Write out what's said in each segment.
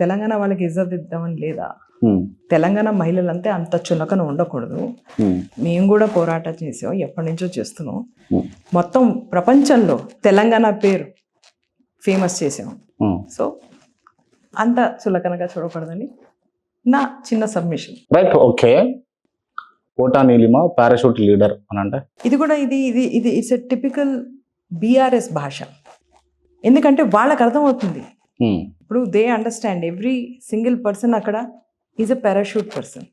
తెలంగాణ వాళ్ళకి ఇజ్జత్ ఇద్దామని లేదా? తెలంగాణ మహిళలంటే అంత చులకన ఉండకూడదు. మేము కూడా పోరాటం చేసాం ఎప్పటి నుంచో చేస్తున్నాం. మొత్తం ప్రపంచంలో తెలంగాణ పేరు ఫేమస్ చేసాం. సో అంత చులకనగా చూడకూడదని నా చిన్న submission. Right okay. Kota Neelima parachute leader అని అంటే? ఇది కూడా ఇది ఇది ఇది ఇట్స్ ఎ టిపికల్ బీఆర్ఎస్ భాష. ఎందుకంటే వాళ్ళకి అర్థమవుతుంది. ఇప్పుడు they understand every single person అక్కడ ఈజ్ ఎ పారాషూట్ పర్సన్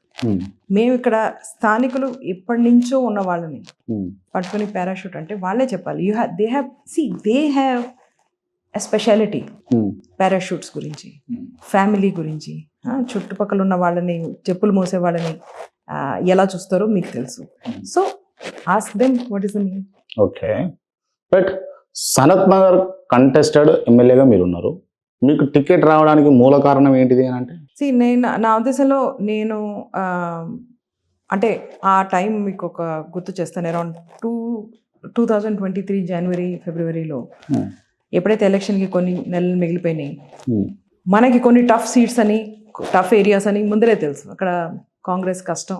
మేము ఇక్కడ స్థానికులు ఎప్పటి నుంచో ఉన్న వాళ్ళని ఉమ్, పట్టుకుని పారాషూట్ అంటే వాళ్ళే చెప్పాలి. You have they have see they have a speciality parachutes గురించి ఫ్యామిలీ గురించి ఆ, చుట్టుపక్కల ఉన్న వాళ్ళని చెప్పులు మోసే వాళ్ళని ఎలా చూస్తారో మీకు తెలుసు. So ask them what mean okay right Sanath Nagar contested ఎమ్మెల్యేగా మీరు ఉన్నారు మీకు టికెట్ రావడానికి మూల కారణం ఏంటిది అని అంటే? సి నేను నా ఉద్దేశంలో నేను అంటే ఆ టైం మీకు ఒక గుర్తు చేస్తాను. Around two two thousand twenty three జనవరి ఫిబ్రవరిలో ఎప్పుడైతే ఎలక్షన్కి కొన్ని నెలలు మిగిలిపోయినాయి ఉమ్, మనకి కొన్ని టఫ్ సీట్స్ అని టఫ్ ఏరియాస్ అని ముందరే తెలుసు. అక్కడ కాంగ్రెస్ కష్టం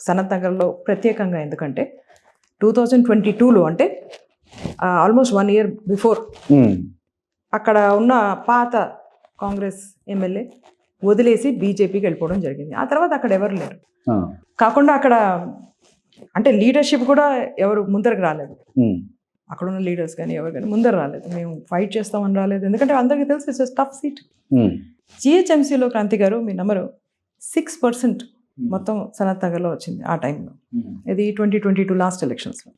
సనత్ నగర్లో ప్రత్యేకంగా ఎందుకంటే టూ థౌజండ్ ట్వంటీ టూలో అంటే ఆల్మోస్ట్ వన్ ఇయర్ బిఫోర్ అక్కడ ఉన్న పాత కాంగ్రెస్ ఎమ్మెల్యే వదిలేసి బీజేపీకి వెళ్ళిపోవడం జరిగింది. ఆ తర్వాత అక్కడ ఎవరు లేరు. కాకుండా అక్కడ అంటే లీడర్షిప్ కూడా ఎవరు ముందరకు రాలేదు. అక్కడ ఉన్న లీడర్స్ కానీ ఎవరు కానీ ముందర రాలేదు. మేము ఫైట్ చేస్తామని రాలేదు. ఎందుకంటే అందరికీ తెలుసు ఇట్స్ టఫ్ సీట్. జిహెచ్ఎంసీలో క్రాంతి గారు మీ నెంబరు సిక్స్ పర్సెంట్ మొత్తం సనత్ నగర్లో వచ్చింది ఆ టైంలో. ఇది ట్వంటీ ట్వంటీ టూ లాస్ట్ ఎలక్షన్స్లో.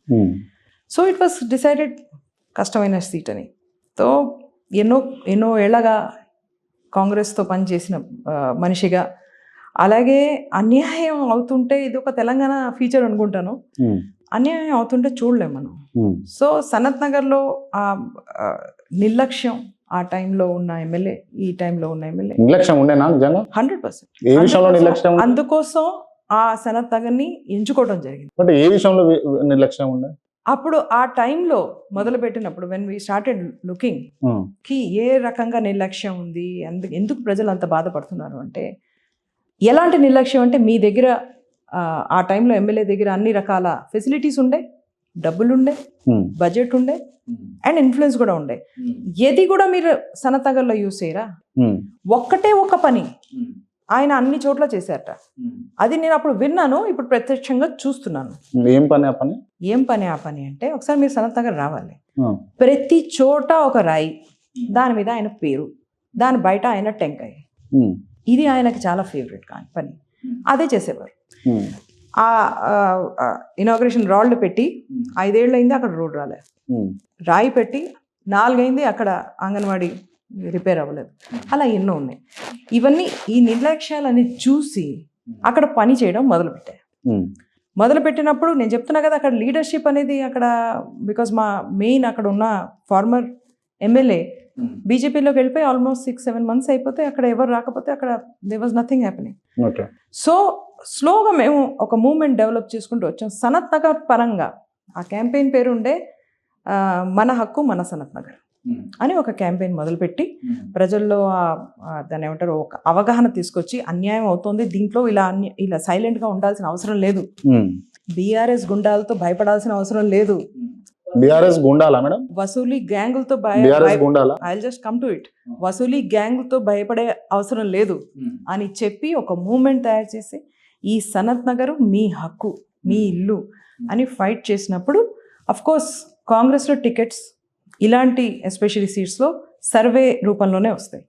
సో ఇట్ వాస్ డిసైడెడ్ కష్టమైన సీట్ అని. సో ఎన్నో ఎన్నో ఏళ్ళగా కాంగ్రెస్తో పనిచేసిన మనిషిగా. అలాగే అన్యాయం అవుతుంటే ఇది ఒక తెలంగాణ ఫీచర్ అనుకుంటాను. అన్యాయం అవుతుంటే చూడలేం మనం. సో సనత్ నగర్లో ఆ ఆ, నిర్లక్ష్యం ఆ టైంలో ఉన్న ఎమ్మెల్యే ఈ టైంలో ఉన్న ఎమ్మెల్యే. నిర్లక్ష్యం ఉండేనా నిజంగా హండ్రెడ్ పర్సెంట్? అందుకోసం ఆ సనత్ నగర్ని ఎంచుకోవడం జరిగింది. అంటే ఏ విషయంలో నిర్లక్ష్యం ఉండే? అప్పుడు ఆ టైంలో మొదలు పెట్టినప్పుడు వెన్ వీ స్టార్టెడ్ లుకింగ్కి ఏ రకంగా నిర్లక్ష్యం ఉంది? ఎందుకు ఎందుకు ప్రజలు అంత బాధపడుతున్నారు అంటే ఎలాంటి నిర్లక్ష్యం అంటే మీ దగ్గర ఆ, టైంలో ఎమ్మెల్యే దగ్గర అన్ని రకాల ఫెసిలిటీస్ ఉండే డబ్బులు ఉండే బడ్జెట్ ఉండే అండ్ ఇన్ఫ్లుయెన్స్ కూడా ఉండే. ఏది కూడా మీరు సనతగర్లో యూస్ చేయరా? ఉమ్, ఒక్కటే ఒక పని. ఆయన అన్ని చోట్ల చేశారట. అది నేను అప్పుడు విన్నాను ఇప్పుడు ప్రత్యక్షంగా చూస్తున్నాను. ఏం పని ఆ పని? ఏం పని ఆ పని అంటే ఒకసారి మీరు సనత్ నగర్ రావాలి. ప్రతి చోట ఒక రాయి దాని మీద ఆయన పేరు దాని బయట ఆయన టెంకాయ. ఇది ఆయనకి చాలా ఫేవరెట్ కానీ పని. అదే చేసేవారు. ఆ ఇనాగ్రేషన్ రాళ్ళు పెట్టి ఐదేళ్ళు అయింది అక్కడ రోడ్ రాలేదు ఉమ్, రాయి పెట్టి నాలుగైంది అక్కడ అంగన్వాడీ రిపేర్ అవ్వలేదు. అలా ఎన్నో ఉన్నాయి. ఇవన్నీ ఈ నిర్లక్ష్యాలని చూసి అక్కడ పని చేయడం మొదలుపెట్టాయి. మొదలుపెట్టినప్పుడు నేను చెప్తున్నా కదా అక్కడ లీడర్షిప్ అనేది అక్కడ బికాజ్ మా మెయిన్ అక్కడ ఉన్న ఫార్మర్ ఎమ్మెల్యే బీజేపీలోకి వెళ్ళిపోయి ఆల్మోస్ట్ సిక్స్ సెవెన్ మంత్స్ అయిపోతే అక్కడ ఎవరు రాకపోతే అక్కడ they was nothing happening okay. So స్లోగా మేము ఒక మూమెంట్ డెవలప్ చేసుకుంటూ వచ్చాం. సనత్ నగర్ పరంగా. ఆ క్యాంపెయిన్ పేరు ఉండే మన హక్కు మన సనత్ నగర్. అని ఒక క్యాంపెయిన్ మొదలుపెట్టి ప్రజల్లో దాన్ని ఏమంటారు ఒక అవగాహన తీసుకొచ్చి అన్యాయం అవుతోంది. దీంట్లో ఇలా ఇలా సైలెంట్గా ఉండాల్సిన అవసరం లేదు. బీఆర్ఎస్ గుండాలతో భయపడాల్సిన అవసరం లేదు. బీఆర్ఎస్ గుండాలా మేడం? వసూలి గ్యాంగులతో గుండాలా? I just come to it వసూలి గ్యాంగులతో భయపడే అవసరం లేదు అని చెప్పి ఒక మూమెంట్ తయారు చేసి ఈ సనత్ నగరు మీ హక్కు మీ ఇల్లు అని ఫైట్ చేసినప్పుడు అఫ్ కోర్స్ కాంగ్రెస్లో టికెట్స్ ఇలాంటి ఎస్పెషలీ సీట్స్లో సర్వే రూపంలోనే వస్తాయి.